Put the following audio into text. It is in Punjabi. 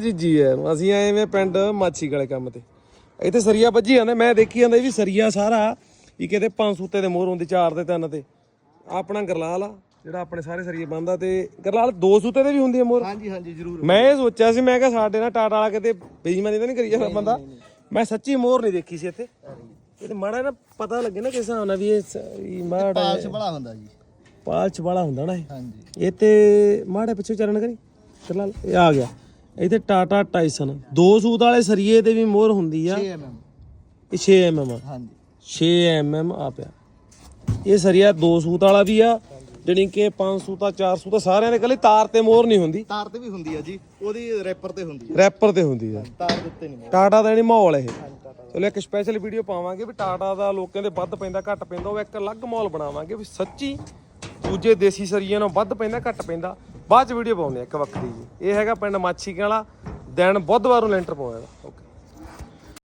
ਜੀ ਜੀ ਹੈ ਅਸੀਂ ਆਏ ਵੇ ਪਿੰਡ ਮਾਛੀ ਵਾਲੇ ਕੰਮ ਤੇ। ਇੱਥੇ ਸਰੀਆ ਵੱਜੀ ਜਾਂਦੇ ਮੈਂ ਦੇਖੀ ਜਾਂਦਾ ਵੀ ਸਰੀਆ ਸਾਰਾ ਇਹ ਕਿਤੇ ਪੰਜ ਸੂਤੇ ਦੇ ਮੋਹਰ ਹੁੰਦੀ ਚਾਰ ਤੇ ਤਿੰਨ ਤੇ। ਆਪਣਾ ਗਰਲਾਲ ਆ ਜਿਹੜਾ ਆਪਣੇ ਸਾਰੇ ਸਰੀਏ ਬੰਦਾ ਤੇ ਗਰਲਾਲ ਦੋ ਸੂਤੇ ਦੇ ਵੀ ਹੁੰਦੀ ਹੈ ਮੋਹਰ। ਹਾਂਜੀ ਹਾਂਜੀ ਜ਼ਰੂਰ। ਮੈਂ ਇਹ ਸੋਚਿਆ ਸੀ ਮੈਂ ਕਿਹਾ ਸਾਡੇ ਨਾਲ ਟਾਟਾ ਵਾਲਾ ਕਿਤੇ ਬੇਈਮਾਨੀ ਤਾਂ ਨਹੀਂ ਕਰੀ ਜਾਂਦਾ ਬੰਦਾ। ਮੈਂ ਸੱਚੀ ਮੋਹਰ ਨਹੀਂ ਦੇਖੀ ਸੀ ਇੱਥੇ। ਇਹ ਮਾੜਾ ਨਾ ਪਤਾ ਲੱਗੇ ਨਾ ਕਿਸ ਨਾਲ ਵੀ ਇਹ ਸ- ਵੀ ਮਾੜਾ ਪਾਲਚ ਬੜਾ ਹੁੰਦਾ ਜੀ। ਪਾਲਚ ਵਾਲਾ ਹੁੰਦਾ ਨਾ ਇਹ। ਹਾਂਜੀ। ਇਹ ਤੇ ਮਾੜੇ ਪਿੱਛੇ ਚੱਲਣ ਕਰੀ। ਚੱਲ ਇਹ ਆ ਗਿਆ। ਇੱਥੇ ਟਾਟਾ ਟਾਈਸਨ। ਦੋ ਸੂਤ ਵਾਲੇ ਸਰੀਏ ਤੇ ਵੀ ਮੋਹਰ ਹੁੰਦੀ ਆ। 6 mm ਇਹ 6 mm ਆ। ਹਾਂਜੀ। 6 mm ਆ ਪਿਆ। ਇਹ ਸਰੀਆ ਦੋ ਸੂਤ ਵਾਲਾ ਵੀ ਆ ਜਿਹੜੀ ਕਿ ਪੰਜ ਸੂਤਾ ਚਾਰ ਸੂਤਾ ਸਾਰਿਆਂ ਦੇ ਕੱਲੀ ਤਾਰ ਤੇ ਮੋਹਰ ਨਹੀਂ ਹੁੰਦੀ। ਤਾਰ ਤੇ ਵੀ ਹੁੰਦੀ ਆ ਜੀ। ਉਹਦੀ ਰੈਪਰ ਤੇ ਹੁੰਦੀ ਆ। ਰੈਪਰ ਤੇ ਹੁੰਦੀ ਆ। ਤਾਰ ਦੇ ਉੱਤੇ ਨਹੀਂ। ਟਾਟਾ ਦਾ ਨਹੀਂ ਮਾਹੌਲ ਇਹ। ਚਲੋ ਇੱਕ ਸਪੈਸ਼ਲ ਵੀਡੀਓ ਪਾਵਾਂਗੇ ਵੀ ਟਾਟਾ ਦਾ ਲੋਕਾਂ ਦੇ ਵੱਧ ਪੈਂਦਾ ਘੱਟ ਪੈਂਦਾ ਉਹ ਇੱਕ ਅਲੱਗ ਮਾਹੌਲ ਬਣਾਵਾਂਗੇ ਵੀ ਸੱਚੀ ਦੂਜੇ ਦੇਸੀ ਸਰੀਏ ਨਾਲੋਂ ਵੱਧ ਪੈਂਦਾ ਘੱਟ ਪੈਂਦਾ। ਬਾਅਦ ਚ ਵੀਡੀਓ ਪਾਉਂਦੇ ਆ ਇੱਕ ਵੱਖਰੀ ਜੀ ਇਹ ਹੈਗਾ ਪਿੰਡ ਮਾਛੀ ਵਾਲਾ ਦਿਨ ਬੁੱਧਵਾਰ ਨੂੰ ਲੈਂਟਰ ਪਾਉਂਦਾ ਓਕੇ